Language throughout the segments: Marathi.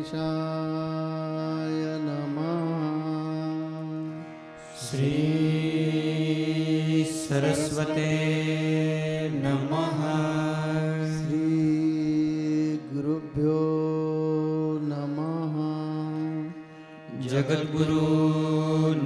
गणेशाय नमः। श्री सरस्वते नमः। श्री गुरुभ्यो नमः। जगद्गुरु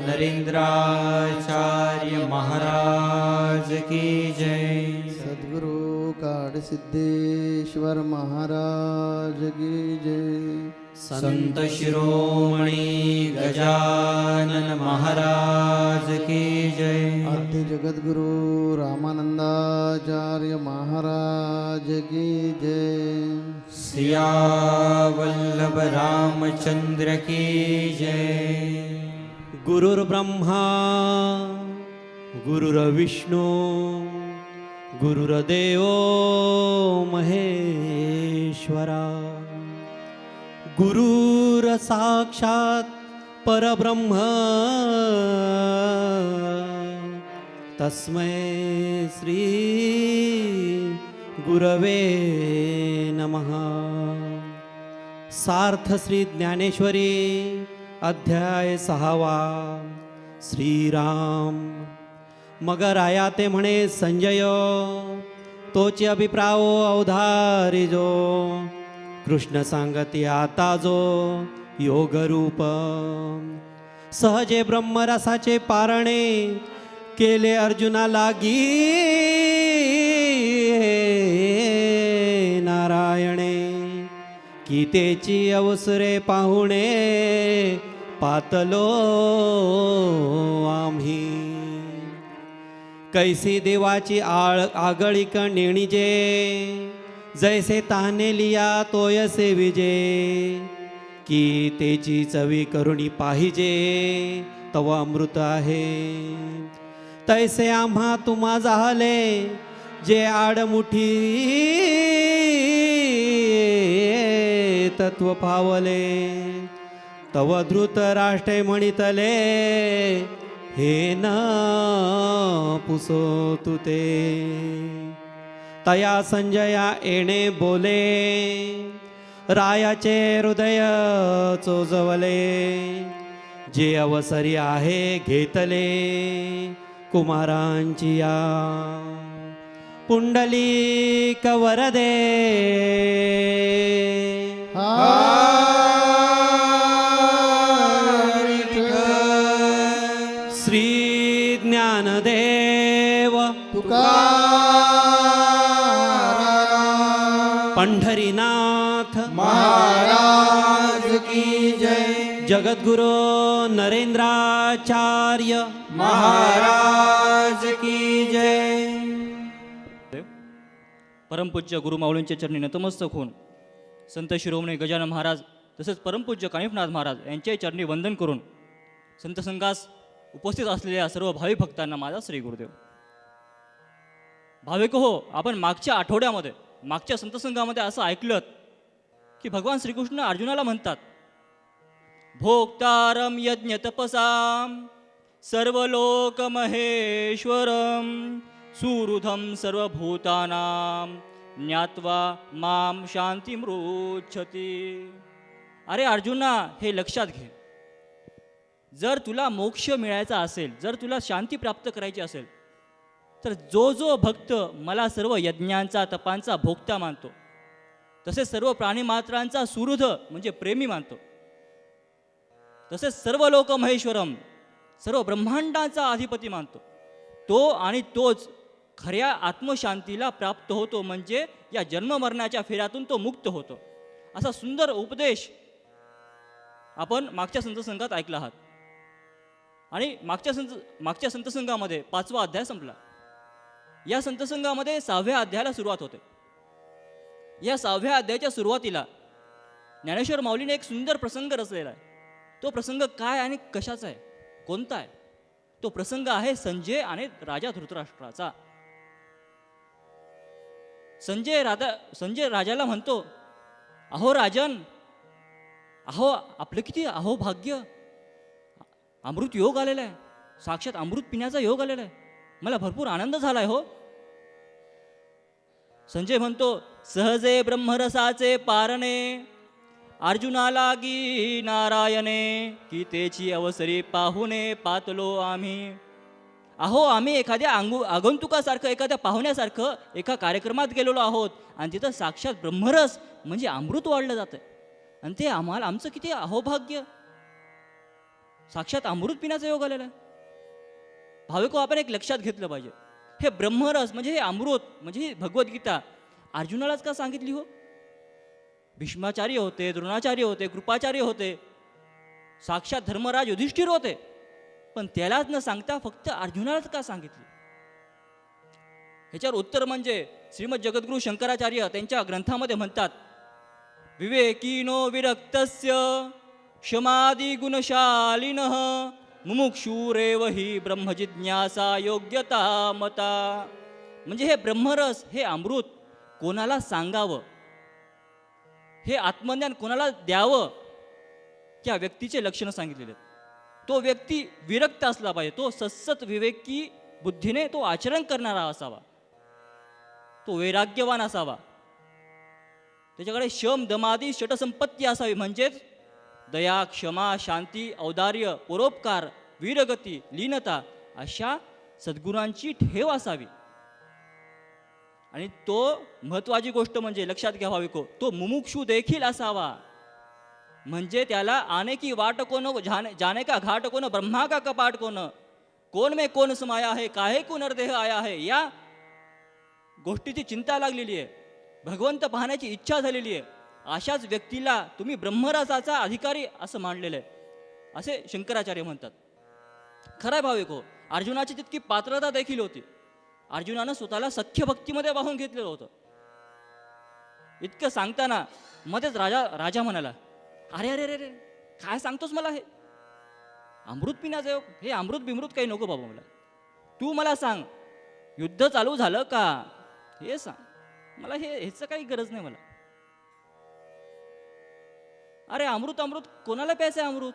नरेंद्राचार्य महाराज की जय। सद्गुरु काडसिद्धेश्वर महाराज की जय। संत शिरोमणी गजानन महाराज की जय। आद्य जगद्गुरु रामानंदाचार्य महाराज की जय। सियावल्लभ रामचंद्र की जय। गुरुर्ब्रह्मा गुरुर्विष्णू गुरुर्देव महेश्वरा। गुरुर साक्षात परब्रह्म। तस्मै श्री गुरवे नमः। सार्थ श्री ज्ञानेश्वरी अध्याय सहावा। श्रीराम। मग राया ते म्हणे संजय तोचे अभिप्रावो अवधारिजो जो कृष्ण सांगती आता जो योगरूप सहजे ब्रह्मरसाचे पारणे केले अर्जुना लागी नारायणे गीतेची अवसरे पाहुणे पातलो आम्ही. कैसी देवाची आळ आगळिक नेणीजे जैसे ताने लिया तोयसे विजे की तेची चवी करुणी पाहिजे तव अमृत आहे। तैसे आम्हा तुम्हा झाले जे आडमुठी तत्व पावले। तव धृत राष्ट्रे म्हणितले हे न पुसो तू ते। तया संजया येणे बोले. रायाचे हृदय चोजवले. जे अवसरी आहे घेतले. कुमारांची या. पुंडली कवरदे जगद्गुरु नरेंद्राचार्य महाराज की जय। परमपूज्य गुरुमाऊलींच्या चरणी नतमस्तक होऊन संत शिरोमणी गजानन महाराज तसेच परमपूज्य कानिफनाथ महाराज यांच्याही चरणी वंदन करून संत संघास उपस्थित असलेल्या सर्व भाविक भक्तांना माझा श्री गुरुदेव. भाविक हो आपण मागच्या आठवड्यामध्ये मागच्या संतसंघामध्ये असं ऐकलं की भगवान श्रीकृष्ण अर्जुनाला म्हणतात भोक्तारम यज्ञ तपसाम सर्वलोक महेश्वरम सुहृदम सर्वभूतानाम ज्ञात्वा माम शांतिमृच्छती अरे अर्जुना हे लक्षात घे. जर तुला मोक्ष मिळायचा असेल जर तुला शांती प्राप्त करायची असेल तर जो जो भक्त मला सर्व यज्ञांचा तपांचा भोगता मानतो तसेच सर्व प्राणीमात्रांचा सुहृद म्हणजे प्रेमी मानतो. तसेच सर्व लोक महेश्वरम सर्व ब्रह्मांडाचा अधिपती मानतो. तो आणि तोच खऱ्या आत्मशांतीला प्राप्त होतो म्हणजे या जन्ममरणाच्या फेऱ्यातून तो मुक्त होतो. असा सुंदर उपदेश आपण मागच्या संतसंघात ऐकला आहात. आणि मागच्या संत मागच्या संतसंघामध्ये पाचवा अध्याय संपला. या संतसंघामध्ये सहाव्या अध्यायाला सुरुवात होते. या सहाव्या अध्यायाच्या सुरुवातीला ज्ञानेश्वर माऊलीने एक सुंदर प्रसंग रचलेला आहे. तो प्रसंग काय आणि कशाचा आहे? कोणता आहे? तो प्रसंग आहे संजय आणि राजा धृतराष्ट्राचा. संजय राजा संजय राजाला म्हणतो अहो राजन अहो आपलं किती अहो भाग्य अमृत योग आलेला आहे. साक्षात अमृत पिण्याचा योग आलेला आहे. मला भरपूर आनंद झालाय हो. संजय म्हणतो सहजे ब्रह्मरसाचे पारणे अर्जुनाला गी नारायणे गीतेची अवसरी पाहुणे पातलो आम्ही. अहो आम्ही एखाद्या अंगु आगंतुकासारखं एखाद्या पाहुण्यासारखं एका कार्यक्रमात गेलेलो आहोत. आणि तिथं साक्षात ब्रह्मरस म्हणजे अमृत वाढलं जातं आणि ते आम्हाला आमचं किती अहोभाग्य. साक्षात अमृत पिण्याचा योग आलेला आहे. भाविको आपण एक लक्षात घेतलं पाहिजे. हे ब्रह्मरस म्हणजे हे अमृत म्हणजे ही भगवद्गीता. अर्जुनालाच का सांगितली हो? भीष्माचार्य होते द्रोणाचार्य होते कृपाचार्य होते. साक्षात धर्मराज युधिष्ठिर होते. पण त्यालाच न सांगता फक्त अर्जुनालाच का सांगितली? ह्याच्यावर उत्तर म्हणजे श्रीमद जगद्गुरु शंकराचार्य त्यांच्या ग्रंथामध्ये म्हणतात विवेकिनो विरक्तस्य क्षमादी गुणशालीन मुमुक्षुरेव ही ब्रह्मजिज्ञासा योग्यता मता. म्हणजे हे ब्रह्मरस हे अमृत कोणाला सांगावं? हे आत्मज्ञान कोणाला द्यावं? त्या व्यक्तीचे लक्षणं सांगितलेले आहेत. तो व्यक्ती विरक्त असला पाहिजे. तो सत्सत विवेकी बुद्धीने तो आचरण करणारा असावा. तो वैराग्यवान असावा. त्याच्याकडे शम दमादी षटसंपत्ती असावी. म्हणजेच दया क्षमा शांती औदार्य परोपकार वीरगती लीनता अशा सद्गुणांची ठेव असावी. आणि तो महत्वाची गोष्ट म्हणजे लक्षात घ्या भाविको तो मुमुक्षू देखील असावा. म्हणजे त्याला आने की वाट कोण जाने जाने का घाट कोण ब्रह्मा का कपाट कोण कोण में कोण समाया आहे काहे कुनरदेह आया आहे या गोष्टीची चिंता लागलेली आहे. भगवंत पाहण्याची इच्छा झालेली आहे. अशाच व्यक्तीला तुम्ही ब्रह्मरसाचा अधिकारी असं मानलेलं आहे. असे शंकराचार्य म्हणतात. खरा भाविक हो अर्जुनाची तितकी पात्रता देखील होती. अर्जुनानं स्वतःला सख्य भक्तीमध्ये वाहून घेतलेलं होतं. इतकं सांगताना मध्येच राजा राजा म्हणाला अरे अरे अरे अरे काय सांगतोस मला हे? अमृत पिण्याचं योग हे अमृत बिमृत काही नको बाबा मला. तू मला सांग युद्ध चालू झालं का? हे सांग. मला हे ह्याचं काही गरज नाही मला. अरे अमृत अमृत कोणाला प्यायचं आहे अमृत?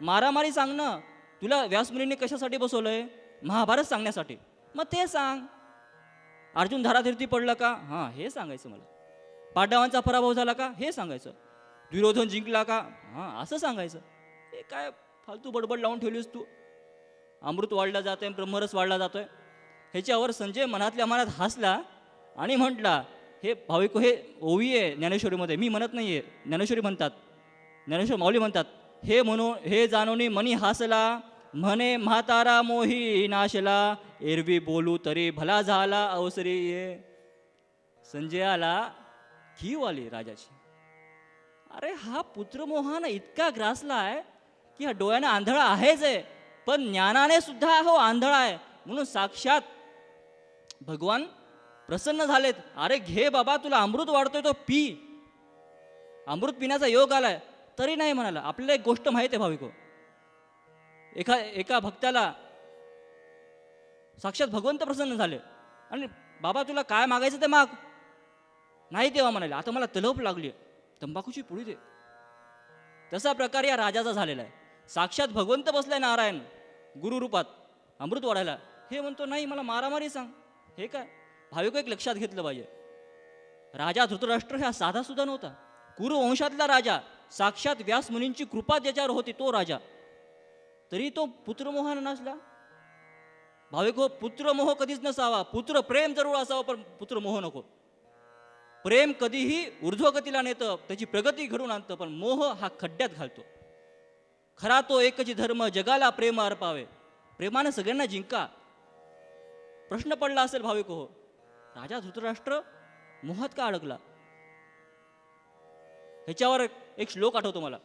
मारामारी सांग ना तुला व्यासमुनीने कशासाठी बसवलंय? महाभारत सांगण्यासाठी. मग ते सांग. अर्जुन धारातीर्थी पडलं का? हां हे सांगायचं मला. पांडवांचा पराभव झाला का? हे सांगायचं. दुर्योधन जिंकला का? हां असं सांगायचं. हे काय फालतू बडबड लावून ठेवलीस तू? अमृत वाढला जात आहे ब्रह्मरस वाढला जातोय. ह्याच्यावर संजय मनातल्या मनात हसला आणि म्हटला हे भाविक हे ओवी आहे ज्ञानेश्वरीमध्ये. मी म्हणत नाही आहे ज्ञानेश्वरी म्हणतात. ज्ञानेश्वर माऊली म्हणतात हे म्हणून हे जाणून मनी हसला. म्हणे म्हातारा मोही नाशला एरवी बोलू तरी भला झाला अवसरी ये. संजयाला कीव आली राजाची? अरे हा पुत्रमोहानं इतका ग्रासला आहे की हा डोळ्यानं आंधळा आहेच आहे पण ज्ञानाने सुद्धा हो आंधळा आहे म्हणून साक्षात भगवान प्रसन्न झालेत. अरे घे बाबा तुला अमृत वाढतोय तो पी. अमृत पिण्याचा योग आलाय. तरी नाही म्हणाला. आपल्याला एक गोष्ट माहिती आहे भाविको एका एका भक्ताला साक्षात भगवंत प्रसन्न झाले. आणि बाबा तुला काय मागायचं ते माग. नाही तेव्हा म्हणाले आता मला तलप लागली तंबाखूची पुळी दे. तसा प्रकार या राजाचा झालेला आहे. साक्षात भगवंत बसलाय नारायण गुरुरूपात अमृत वाढायला. हे म्हणतो नाही मला मारामारी सांग. हे काय? भाविक एक लक्षात घेतलं पाहिजे. राजा धृतराष्ट्र हा साधा सुद्धा नव्हता. कुरुवंशातला राजा साक्षात व्यास मुनींची कृपा ज्याच्यावर होती तो राजा. तरी तो पुत्रमोहानं नसला. भाविक हो पुत्रमोह कधीच नसावा. पुत्र प्रेम जरूर असावा पण पुत्रमोह नको. प्रेम कधीही ऊर्ध्वगतीला नेतं त्याची प्रगती घडून आणतं पण मोह हा खड्ड्यात घालतो. खरा तो एकची धर्म जगाला प्रेम अर्पावे. प्रेमानं सगळ्यांना जिंका. प्रश्न पडला असेल भाविक हो राजा धृतराष्ट्र मोहात का अडकला? ह्याच्यावर एक श्लोक आठवतो मला.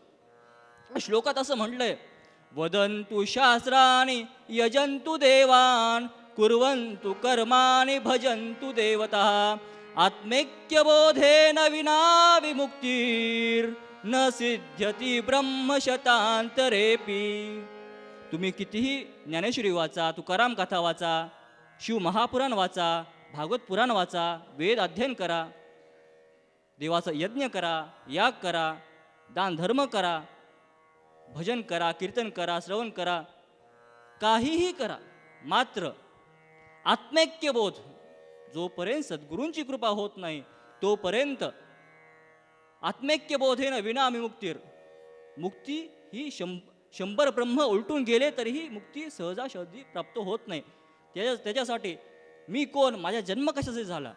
श्लोकात असं म्हटलंय वदन्तु शास्त्राणि यजन्तु देवान् कुर्वन्तु कर्माणि भजन्तु देवतः। आत्मैक्यबोधेन विना विमुक्तीर न सिद्ध्यती ब्रह्मशतांतरेपी तुम्ही कितीही ज्ञानेश्वरी वाचा तुकाराम कथा वाचा शिव महापुराण वाचा भागवत पुराण वाचा वेद अध्ययन करा देवाचा यज्ञ करा याग करा दान धर्म करा भजन करा कीर्तन करा श्रवण करा काहीही करा. मात्र आत्मैक्यबोध जोपर्यंत सद्गुरूंची कृपा होत नाही तोपर्यंत आत्मैक्यबोधेनं विना मुक्तीर. मुक्ती ही शं शंभर ब्रह्म उलटून गेले तरीही मुक्ती सहजासहजी प्राप्त होत नाही. त्याच्या त्याच्यासाठी मी कोण माझा जन्म कशासाठी झाला?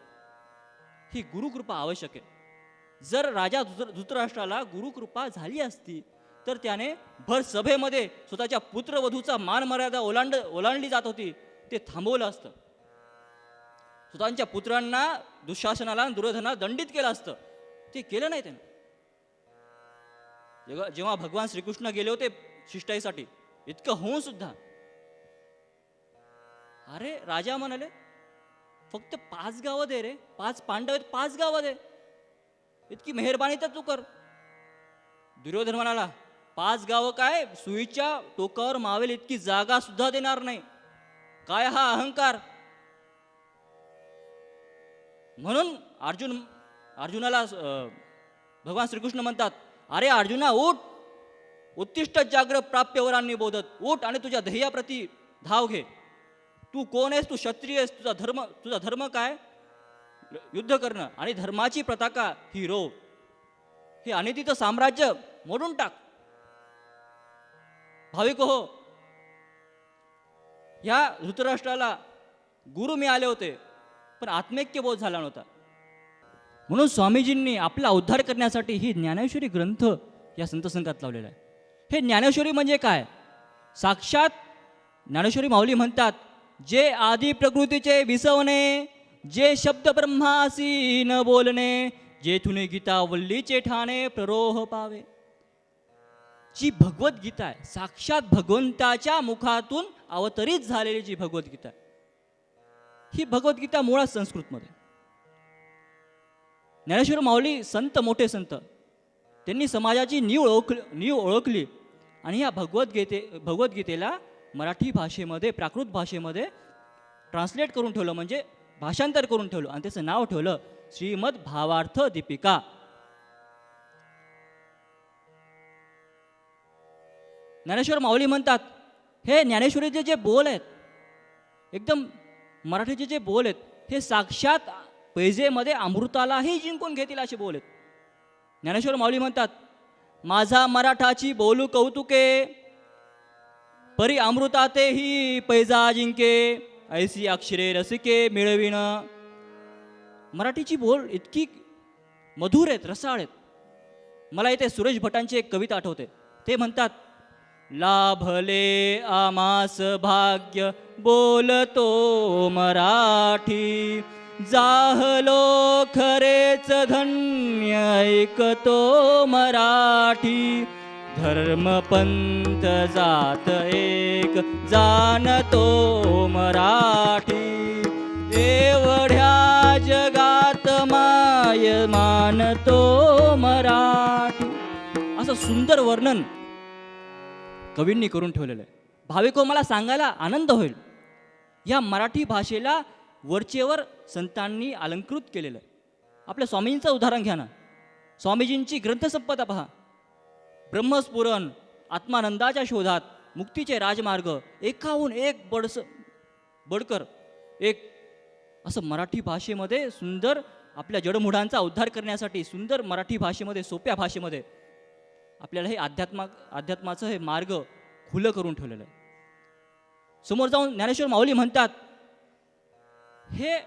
ही गुरुकृपा आवश्यक आहे. जर राजा धृत धृतराष्ट्राला गुरुकृपा झाली असती तर त्याने भर सभेमध्ये स्वतःच्या पुत्रवधूचा मान मर्यादा ओलांड ओलांडली जात होती. ते थांबवलं असतं. स्वतःच्या पुत्रांना दुःशासनाला दुर्योधना दुर्योधनाला दंडित केलं असतं. ते केलं नाही त्यानं. जेव्हा जेव्हा भगवान श्रीकृष्ण गेले होते शिष्टाईसाठी इतकं होऊन सुद्धा. अरे राजा म्हणाले फक्त पाच गावं दे रे. पाच पांडव आहेत पाच गावं दे. इतकी मेहरबानी तर तू कर. दुर्योधन म्हणाला पाच गावं काय? सुईच्या टोकावर मावेल इतकी जागा सुद्धा देणार नाही. काय हा अहंकार? म्हणून अर्जुन अर्जुनाला भगवान श्रीकृष्ण म्हणतात अरे अर्जुना उठ! उत्तिष्ठ जाग्र प्राप्यवरांनी बोधत उठ आणि तुझ्या ध्येयाप्रती धाव घे. तू कोण आहेस? तू क्षत्रिय आहेस? तुझा धर्म तुझा धर्म काय? युद्ध करणं आणि धर्माची प्रताका ही रो. हे अनितीचं साम्राज्य मोडून टाक. भाविक हो या धृतराष्ट्राला गुरु मिळाले होते पण आत्मैक्य बोध झाला नव्हता. म्हणून स्वामीजींनी आपला उद्धार करण्यासाठी ही ज्ञानेश्वरी ग्रंथ या संत संघात लावलेला आहे. हे ज्ञानेश्वरी म्हणजे काय? साक्षात ज्ञानेश्वरी माऊली म्हणतात जे आदी प्रकृतीचे विसवणे जे शब्द ब्रह्मासी न बोलणे जेथून गीता वल्लीचे ठाणे प्ररोह पावे. जी भगवद्गीता आहे साक्षात भगवंताच्या मुखातून अवतरित झालेली जी भगवद्गीता आहे ही भगवद्गीता मुळात संस्कृतमध्ये ज्ञानेश्वर माऊली संत मोठे संत त्यांनी समाजाची नीव ओळख नीव ओळखली आणि या भगवद्गीते भगवद्गीतेला मराठी भाषेमध्ये प्राकृत भाषेमध्ये ट्रान्सलेट करून ठेवलं म्हणजे भाषांतर करून ठेवलं आणि त्याचं नाव ठेवलं श्रीमद भावार्थ दीपिका. ज्ञानेश्वर माऊली म्हणतात हे ज्ञानेश्वरीचे जे बोल आहेत एकदम मराठीचे जे बोल आहेत हे साक्षात पैजेमध्ये अमृतालाही जिंकून घेतील असे बोल आहेत. ज्ञानेश्वर माऊली म्हणतात माझा मराठाची बोलू कौतुके परी अमृतातेही पैजा जिंके ऐसी अक्षरे रसिके मिळविण मराठीची बोल इतकी मधुर आहेत रसाळ आहेत. मला इथे सुरेश भटांची एक कविता आठवते. ते म्हणतात लाभले आमास भाग्य बोलतो मराठी. जाहलो खरेच धन्य ऐकतो मराठी. धर्मपंथ जात एक जाणतो मराठी. एवढ्या जगात माय मानतो मराठी. असं सुंदर वर्णन कवींनी करून ठेवलेलं आहे. भाविको मला सांगायला आनंद होईल. या मराठी भाषेला वरचेवर संतांनी अलंकृत केलेलं आहे. आपल्या स्वामींचं उदाहरण घ्या ना. स्वामीजींची ग्रंथसंपदा पहा. ब्रह्मस्फुरण आत्मानंदाच्या शोधात मुक्तीचे राजमार्ग एकाहून एक बडस बडकर एक असं मराठी भाषेमध्ये सुंदर आपल्या जडमुढांचा उद्धार करण्यासाठी सुंदर मराठी भाषेमध्ये सोप्या भाषेमध्ये आपल्याला हे अध्यात्मा अध्यात्माचं हे मार्ग खुलं करून ठेवलेलं आहे. समोर जाऊन ज्ञानेश्वर माऊली म्हणतात हे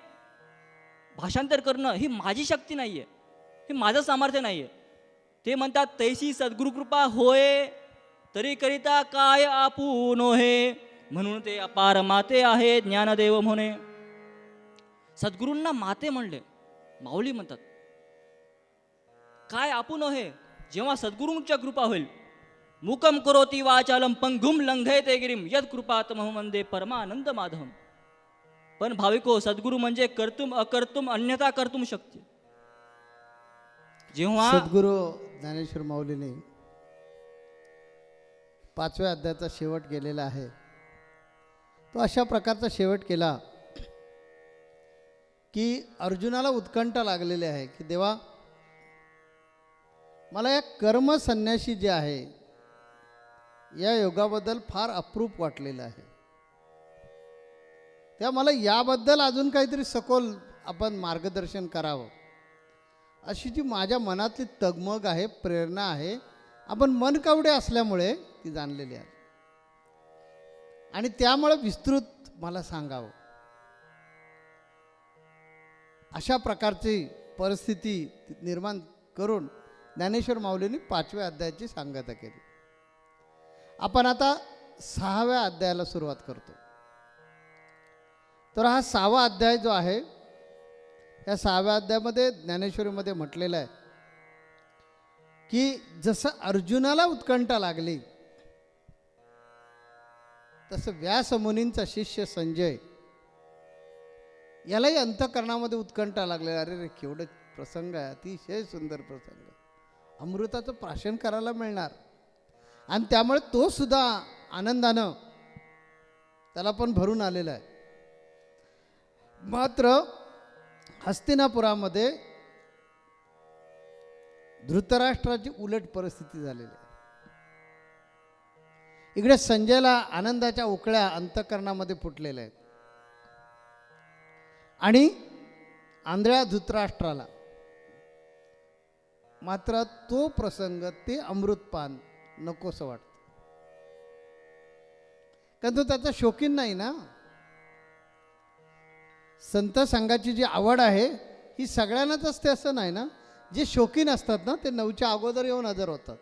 भाषांतर करणं ही माझी शक्ती नाही आहे हे माझं सामर्थ्य नाही आहे ते म्हणतात तैशी सद्गुरुकृपा होय तरी करिता काय आपू नोहे म्हणून ते अपार माते आहे ज्ञानदेव म्हणे. सद्गुरूंना माते म्हणले. माऊली म्हणतात काय आपू नोहे? जेव्हा सद्गुरूंच्या कृपा होईल मुकम करोती वाचालम पंघुम लंघयते गिरीम यद कृपात महमंदे परमानंद माधवम. पण भाविको सद्गुरू म्हणजे कर्तुम अकर्तुम अन्यथा कर्तुम शक्ती. जेव्हा सद्गुरू ज्ञानेश्वर माऊलीने पाचव्या अध्यायाचा शेवट केलेला आहे तो अशा प्रकारचा शेवट केला की अर्जुनाला उत्कंठा लागलेली आहे की देवा मला या कर्म संन्यासी जे आहे या योगाबद्दल फार अप्रूप वाटलेलं आहे. त्या मला याबद्दल अजून काहीतरी सखोल आपण मार्गदर्शन करावं. अशी जी माझ्या मनातली तगमग आहे प्रेरणा आहे आपण मनकावडे असल्यामुळे ती जाणलेली आहे. आणि त्यामुळे विस्तृत मला सांगावं. अशा प्रकारची परिस्थिती निर्माण करून ज्ञानेश्वर माऊलींनी पाचव्या अध्यायाची सांगता केली. आपण आता सहाव्या अध्यायाला सुरुवात करतो. तर हा सहावा अध्याय जो आहे या सहाव्या अध्यायामध्ये ज्ञानेश्वरीमध्ये म्हटलेलं आहे की जसं अर्जुनाला उत्कंठा लागली तसं व्यासमुनींचा शिष्य संजय यालाही अंतकरणामध्ये उत्कंठा लागलेला. अरे रे केवढं प्रसंग आहे अतिशय सुंदर प्रसंग अमृताचं प्राशन करायला मिळणार. आणि त्यामुळे तो सुद्धा आनंदानं त्याला पण भरून आलेला आहे. मात्र हस्तिनापुरामध्ये धृतराष्ट्राची उलट परिस्थिती झालेली आहे. इकडे संजयला आनंदाच्या उकळ्या अंतकरणामध्ये फुटलेल्या आहेत. आणि आंधळ्या धृतराष्ट्राला मात्र तो प्रसंग ते अमृतपान नकोसं वाटतं. कारण तो त्याचा शौकीन नाही ना. संत संघाची जी आवड आहे ही सगळ्यांनाच असते असं नाही ना. जे शौकीन असतात ना ते नऊच्या अगोदर येऊन हजर होतात.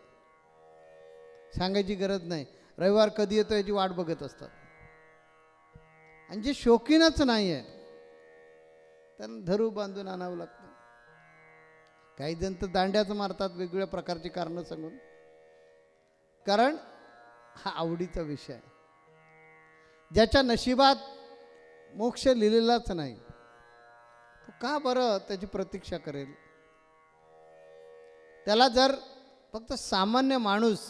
सांगायची गरज नाही. रविवार कधी येतो याची वाट बघत असतात. आणि जे शौकीनच नाही आहे त्यांना धरू बांधून आणावं लागतं. काही जण तर दांड्याच मारतात वेगवेगळ्या प्रकारची कारणं सांगून. कारण हा आवडीचा विषय आहे. ज्याच्या नशिबात मोक्ष लिहिलेलाच नाही तो का बरं त्याची प्रतीक्षा करेल? त्याला जर फक्त सामान्य माणूस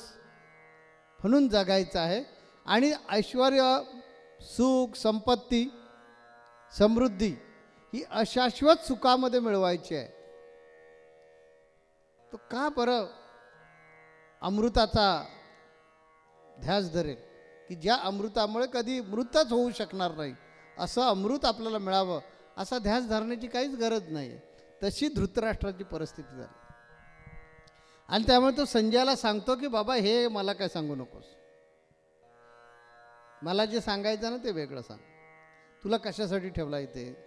म्हणून जगायचं आहे आणि ऐश्वर सुख संपत्ती समृद्धी ही अशाश्वत सुखामध्ये मिळवायची आहे तो का बरं अमृताचा ध्यास धरेल? की ज्या अमृतामुळे कधी मृतच होऊ शकणार नाही असं अमृत आपल्याला मिळावं असा ध्यास धरण्याची काहीच गरज नाही तशी धृतराष्ट्राची परिस्थिती झाली. आणि त्यामुळे तो संजयाला सांगतो की बाबा हे मला काय सांगू नकोस. मला जे सांगायचं ना ते वेगळं सांग. तुला कशासाठी ठेवला इथे?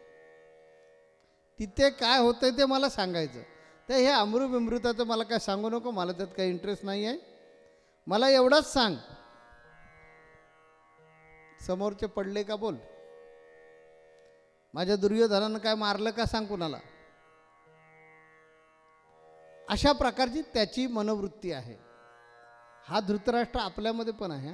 तिथे काय होतंय ते मला सांगायचं. तर हे अमृत बिमृताचं मला काय सांगू नको मला त्यात काही इंटरेस्ट नाही आहे. मला एवढाच सांग. समोरचे पडले का बोल. माझ्या दुर्योधनानं काय मारलं का सांग कुणाला. अशा प्रकारची त्याची मनोवृत्ती आहे. हा धृतराष्ट्र आपल्यामध्ये पण आहे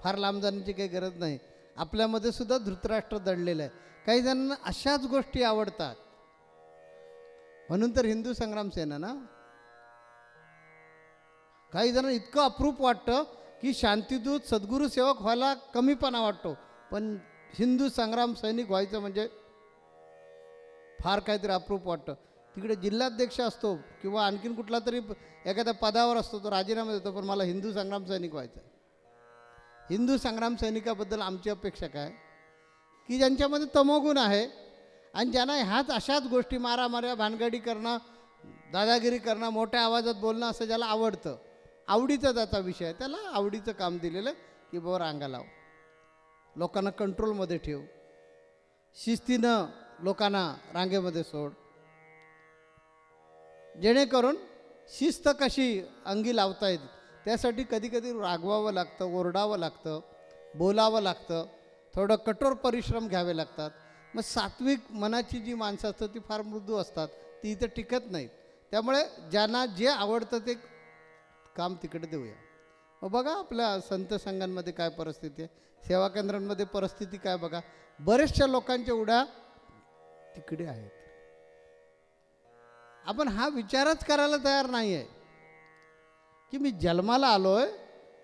फार लांब जाण्याची काही गरज नाही. आपल्यामध्ये सुद्धा धृतराष्ट्र दडलेलं आहे. काही जणांना अशाच गोष्टी आवडतात. म्हणून तर हिंदू संग्राम सेना ना? काही जण इतकं अप्रूप वाटतं की शांतिदूत सद्गुरू सेवक व्हायला कमीपणा वाटतो. पण हिंदू संग्राम सैनिक व्हायचं म्हणजे फार काहीतरी अप्रूप वाटतं. तिकडे जिल्हाध्यक्ष असतो किंवा आणखीन कुठला तरी एखाद्या पदावर असतो तो राजीनामा देतो पण मला हिंदू संग्राम सैनिक व्हायचं हिंदू संग्राम सैनिकाबद्दल आमची अपेक्षा काय? की ज्यांच्यामध्ये तमोगुण आहे आणि ज्यांना ह्याच अशाच गोष्टी मारामाऱ्या भानगडी करणं दादागिरी करणं मोठ्या आवाजात बोलणं असं ज्याला आवडतं. आवडीचा त्याचा विषय आहे. त्याला आवडीचं काम दिलेलं आहे की बाबा रांगा लाव. लोकांना कंट्रोलमध्ये ठेव. शिस्तीनं लोकांना रांगेमध्ये सोड. जेणेकरून शिस्त कशी अंगी लावता येईल त्यासाठी कधीकधी रागवावं लागतं ओरडावं लागतं बोलावं लागतं थोडं कठोर परिश्रम घ्यावे लागतात. मग सात्विक मनाची जी माणसं असतात ती फार मृदू असतात. ती इथं टिकत नाहीत. त्यामुळे ज्यांना जे आवडतं ते काम तिकडे देऊया. मग बघा आपल्या संत संघांमध्ये काय परिस्थिती आहे. सेवा केंद्रांमध्ये परिस्थिती काय बघा. बऱ्याचशा लोकांच्या उड्या तिकडे आहेत. आपण हा विचारच करायला तयार नाही आहे की मी जन्माला आलो आहे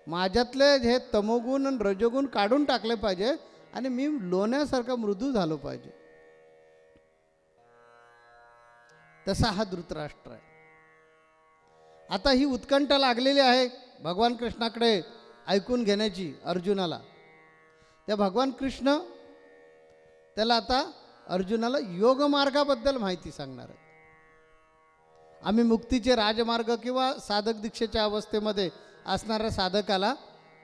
माझ्यातले हे तमोगुण आणि रजोगुण काढून टाकले पाहिजे आणि मी लोण्यासारखा मृदू झालो पाहिजे. तसा हा धृतराष्ट्र आहे. आता ही उत्कंठा लागलेली आहे भगवान कृष्णाकडे ऐकून घेण्याची अर्जुनाला. त्या भगवान कृष्ण त्याला आता अर्जुनाला योग मार्गाबद्दल माहिती सांगणार आहे आम्ही मुक्तीचे राजमार्ग किंवा साधक दीक्षेच्या अवस्थेमध्ये असणाऱ्या साधकाला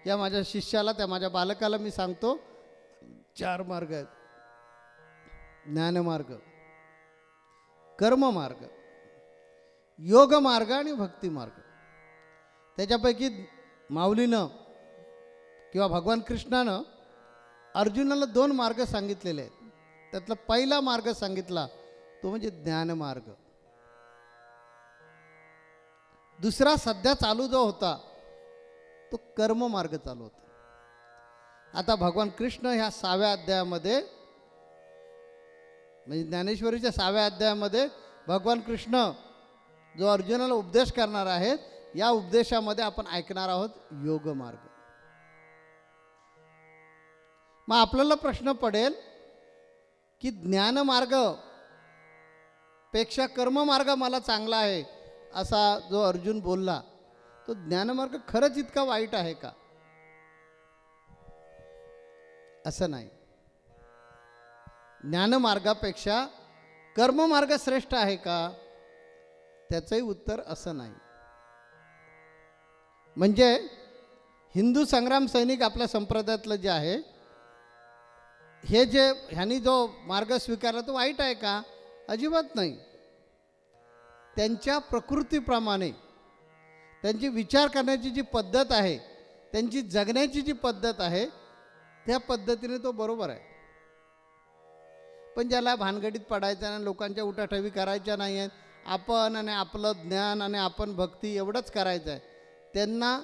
या माझ्या शिष्याला त्या माझ्या बालकाला मी सांगतो चार मार्ग आहेत. ज्ञानमार्ग कर्ममार्ग योग मार्ग आणि भक्तिमार्ग. त्याच्यापैकी माऊलीनं किंवा भगवान कृष्णानं अर्जुनाला दोन मार्ग सांगितलेले आहेत. त्यातला पहिला मार्ग सांगितला तो म्हणजे ज्ञानमार्ग. दुसरा सध्या चालू जो होता तो कर्म मार्ग चालू होता. आता भगवान कृष्ण ह्या सहाव्या अध्यायामध्ये म्हणजे ज्ञानेश्वरीच्या सहाव्या अध्यायामध्ये भगवान कृष्ण जो अर्जुनाला उपदेश करणार आहेत या उपदेशामध्ये आपण ऐकणार आहोत योग मार्ग. मग आपल्याला प्रश्न पडेल की ज्ञानमार्गपेक्षा कर्ममार्ग मला चांगला आहे असा जो अर्जुन बोलला तो ज्ञानमार्ग खरंच इतका वाईट आहे का? असं नाही. ज्ञानमार्गापेक्षा कर्ममार्ग श्रेष्ठ आहे का? त्याचंही उत्तर असं नाही. म्हणजे हिंदू संग्राम सैनिक आपल्या संप्रदायातलं जे आहे हे जे ह्यांनी जो मार्ग स्वीकारला तो वाईट आहे का? अजिबात नाही. त्यांच्या प्रकृतीप्रमाणे त्यांची विचार करण्याची जी पद्धत आहे त्यांची जगण्याची जी पद्धत आहे त्या पद्धतीने तो बरोबर आहे. पण ज्याला भानगडीत पडायचं नाही लोकांच्या उठाठवी करायच्या नाही आहेत आपण आणि आपलं ज्ञान आणि आपण भक्ती एवढंच करायचं आहे. त्यांना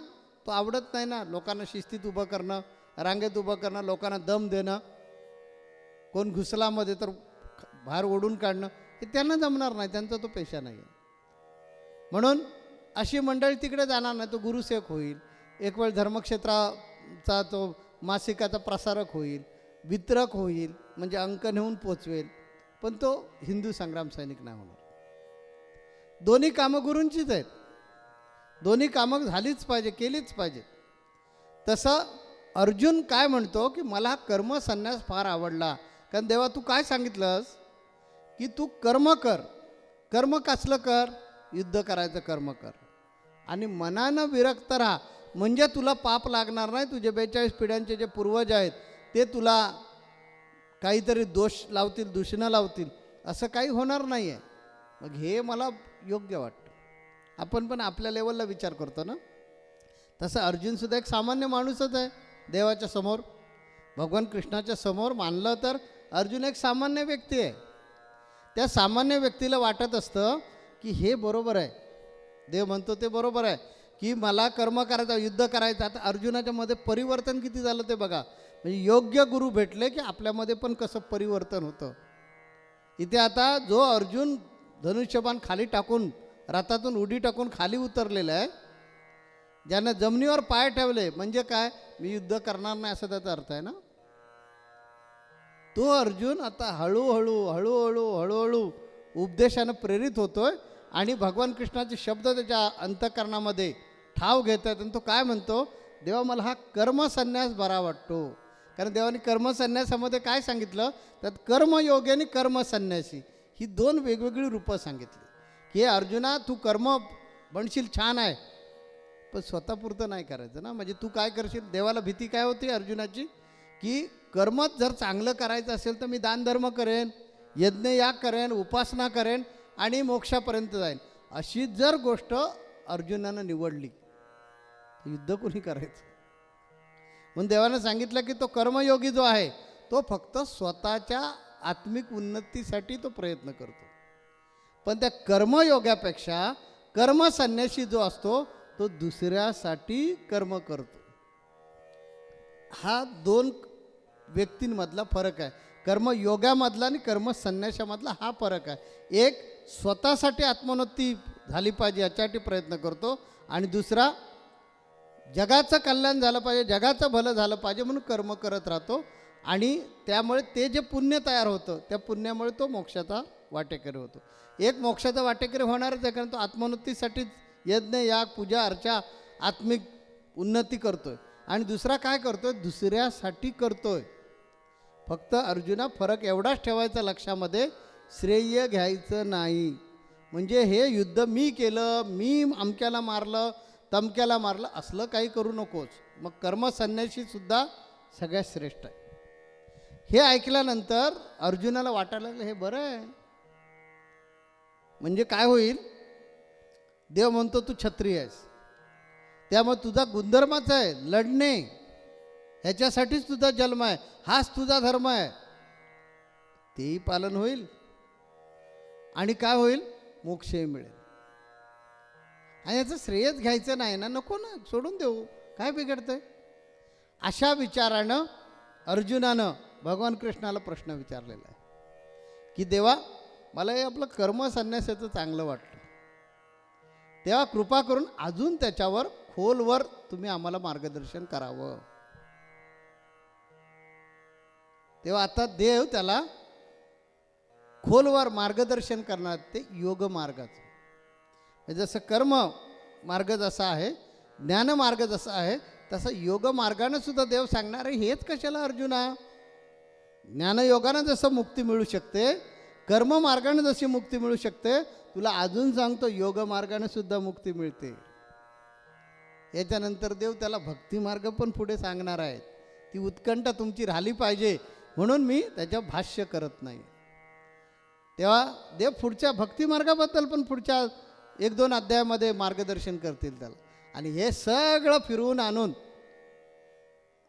तो आवडत नाही ना लोकांना शिस्तीत उभं करणं रांगेत उभं करणं लोकांना दम देणं. कोण घुसलामध्ये तर भार ओढून काढणं हे त्यांना जमणार नाही त्यांचा तो पेशा नाही आहे. म्हणून अशी मंडळी तिकडे जाणार नाही तो गुरुसेवक होईल. एक वेळ धर्मक्षेत्राचा तो मासिकाचा प्रसारक होईल वितरक होईल म्हणजे अंक नेऊन पोचवेल. पण तो हिंदू संग्राम सैनिक नाही होणार. दोन्ही कामं गुरूंचीच आहेत. दोन्ही कामं झालीच पाहिजे केलीच पाहिजे. तसं अर्जुन काय म्हणतो की मला कर्म संन्यास फार आवडला. कारण देवा तू काय सांगितलंस? की तू कर्म कर. कर्म कसलं कर? युद्ध करायचं कर्म कर. आणि मनानं विरक्त राहा. म्हणजे तुला पाप लागणार नाही तुझे बेचाळीस पिढ्यांचे जे पूर्वज आहेत ते तुला काहीतरी दोष लावतील दूषणं लावतील असं काही होणार नाही आहे मग हे मला योग्य वाटतं. आपण पण आपल्या लेवलला विचार करतो ना? तसं अर्जुनसुद्धा एक सामान्य माणूसच आहे देवाच्या समोर. भगवान कृष्णाच्या समोर मानलं तर अर्जुन एक सामान्य व्यक्ती आहे. त्या सामान्य व्यक्तीला वाटत असतं की हे बरोबर आहे. देव म्हणतो ते बरोबर आहे. की मला कर्म करायचा युद्ध करायचं आता अर्जुनाच्या मध्ये परिवर्तन किती झालं ते बघा. म्हणजे योग्य गुरु भेटले की आपल्यामध्ये पण कसं परिवर्तन होतं. इथे आता जो अर्जुन धनुष्यबाण खाली टाकून रथातून उडी टाकून खाली उतरलेला आहे ज्यानं जमिनीवर पाय ठेवले म्हणजे काय? मी युद्ध करणार नाही असं त्याचा अर्थ आहे ना? तो अर्जुन आता हळूहळू हळूहळू हळूहळू उपदेशानं प्रेरित होतोय आणि भगवान कृष्णाचे शब्द त्याच्या अंतकरणामध्ये ठाव घेत आहेत आणि तो काय म्हणतो? देवा मला हा कर्मसन्यास बरा वाटतो. कारण देवाने कर्मसन्यासामध्ये काय सांगितलं? त्यात कर्मयोगी आणि कर्मसन्यासी ही दोन वेगवेगळी रूपं सांगितली. की अर्जुना तू कर्म बनशील छान आहे पण स्वतःपुरतं नाही करायचं ना. म्हणजे तू काय करशील? देवाला भीती काय होती अर्जुनाची? की कर्मच जर चांगलं करायचं असेल तर मी दानधर्म करेन यज्ञयाग करेन उपासना करेन आणि मोक्षापर्यंत जाईन. अशी जर गोष्ट अर्जुनानं निवडली युद्ध कोणी करायचं? म्हणून देवानं सांगितलं की तो कर्मयोगी जो आहे तो फक्त स्वतःच्या आत्मिक उन्नतीसाठी तो प्रयत्न करतो. पण त्या कर्मयोगापेक्षा कर्मसन्यासी जो असतो तो दुसऱ्यासाठी कर्म करतो. हा दोन व्यक्तींमधला फरक आहे. कर्मयोगामधला आणि कर्मसन्यासामधला हा फरक आहे. एक स्वतःसाठी आत्मोन्नती झाली पाहिजे याच्यासाठी प्रयत्न करतो आणि दुसरा जगाचं कल्याण झालं पाहिजे जगाचं भलं झालं पाहिजे म्हणून कर्म करत राहतो. आणि त्यामुळे ते जे पुण्य तयार होतं त्या पुण्यामुळे तो मोक्षाचा वाटेकरी होतो. एक मोक्षाचा वाटेकरी होणारच आहे कारण तो आत्मोन्नतीसाठीच यज्ञ याग पूजा अर्चा आत्मिक उन्नती करतोय. आणि दुसरा काय करतोय? दुसऱ्यासाठी करतोय. फक्त अर्जुना फरक एवढाच ठेवायचा लक्षामध्ये श्रेय घ्यायचं नाही. म्हणजे हे युद्ध मी केलं मी अमक्याला मारलं तमक्याला मारलं असलं काही करू नकोच. मग कर्मसन्याशीसुद्धा सगळ्यात श्रेष्ठ आहे. हे ऐकल्यानंतर अर्जुनाला वाटायला लागलं हे बरं आहे. म्हणजे काय होईल? देव म्हणतो तू क्षत्रिय आहेस. त्यामुळे तुझा गुणधर्माच आहे लढणे. ह्याच्यासाठीच तुझा जन्म आहे. हाच तुझा धर्म आहे. तेही पालन होईल. आणि काय होईल? मोक्षही मिळेल. आणि याचं श्रेयच घ्यायचं नाही ना नको ना सोडून देऊ. काय बिघडतंय? अशा विचारानं अर्जुनानं भगवान कृष्णाला प्रश्न विचारलेला आहे. की देवा मला हे आपलं कर्म संन्यासाचं चांगलं वाटलं. तेव्हा कृपा करून अजून त्याच्यावर खोलवर तुम्ही आम्हाला मार्गदर्शन करावं. तेव्हा आता देव त्याला खोलवर मार्गदर्शन करणार ते योग मार्गाचं. जसं कर्म मार्ग जसा आहे ज्ञानमार्ग जसा आहे तसं योग मार्गानं सुद्धा देव सांगणार आहे हेच कशाला अर्जुना? ज्ञानयोगानं जसं मुक्ती मिळू शकते कर्म मार्गाने जशी मुक्ती मिळू शकते तुला अजून सांगतो योग मार्गाने सुद्धा मुक्ती मिळते. याच्यानंतर देव त्याला भक्ती मार्ग पण पुढे सांगणार आहेत. ती उत्कंठा तुमची राहिली पाहिजे म्हणून मी त्याच्या भाष्य करत नाही. तेव्हा देव पुढच्या भक्ती मार्गाबद्दल पण पुढच्या एक दोन अध्यायामध्ये मार्गदर्शन करतील त्याला. आणि हे सगळं फिरवून आणून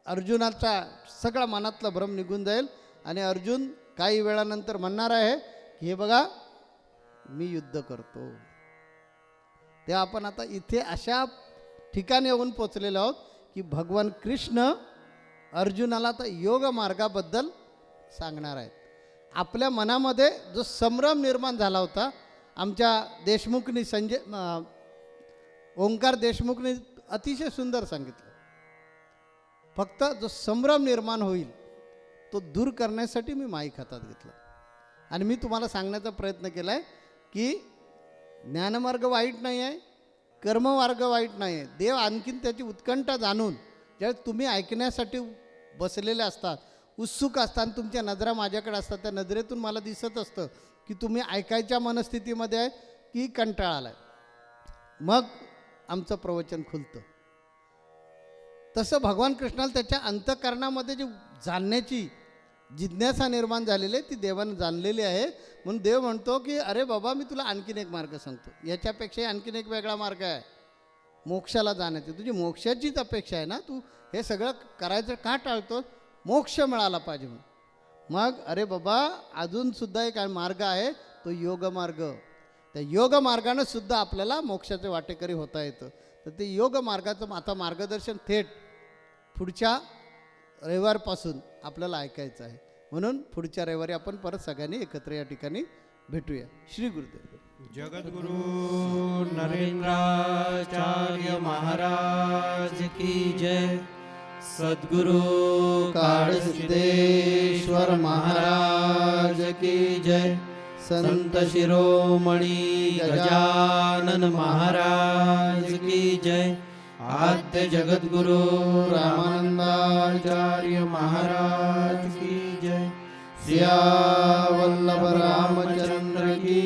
अर्जुनाचा सगळा मनातला भ्रम निघून जाईल. आणि अर्जुन काही वेळानंतर म्हणणार आहे की हे बघा मी युद्ध करतो. तेव्हा आपण आता इथे अशा ठिकाणी येऊन पोचलेलो आहोत की भगवान कृष्ण अर्जुनाला आता योग मार्गाबद्दल सांगणार आहेत. आपल्या मनामध्ये जो संभ्रम निर्माण झाला होता आमच्या देशमुखनी संजय ओंकार देशमुखनी अतिशय सुंदर सांगितलं. फक्त जो संभ्रम निर्माण होईल तो दूर करण्यासाठी मी माईक हातात घेतला. आणि मी तुम्हाला सांगण्याचा प्रयत्न केला आहे की ज्ञानमार्ग वाईट नाही आहे कर्ममार्ग वाईट नाही आहे देव आणखीन त्याची उत्कंठा जाणून ज्यावेळेस तुम्ही ऐकण्यासाठी बसलेले असतात उत्सुक असतात तुमच्या नजरा माझ्याकडे असतात त्या नजरेतून मला दिसत असतं की तुम्ही ऐकायच्या मनस्थितीमध्ये आहे की कंटाळा आहे. मग आमचं प्रवचन खुलतं. तसं भगवान कृष्णाला त्याच्या अंतकरणामध्ये जी जाणण्याची जिज्ञासा निर्माण झालेली आहे ती देवानं जाणलेली आहे. म्हणून देव म्हणतो की अरे बाबा मी तुला आणखीन एक मार्ग सांगतो. याच्यापेक्षाही आणखीन एक वेगळा मार्ग आहे. मोक्षाला जाण्याची. तुझी मोक्षाचीच अपेक्षा आहे ना? तू हे सगळं करायचं का टाळतो मोक्ष मिळाला पाहिजे म्हणून. मग अरे बाबा अजूनसुद्धा एक मार्ग आहे तो योग मार्ग. त्या योग मार्गानं सुद्धा आपल्याला मोक्षाचे वाटेकरी होता येतं. तर ते योग मार्गाचं आता मार्गदर्शन थेट पुढच्या रविवारपासून आपल्याला ऐकायचं आहे. म्हणून पुढच्या रविवारी आपण परत सगळ्यांनी एकत्र या ठिकाणी भेटूया. श्री गुरुदेव. जगद्गुरु नरेंद्राचार्य महाराज की जय. सद्गुरु काळसिद्धेश्वर महाराज की जय। संत शिरोमणी गजानन महाराज की जय। आद्य जगद्गुरु रामानंदाचार्य महाराज की जय। सिया वल्लभ रामचंद्र की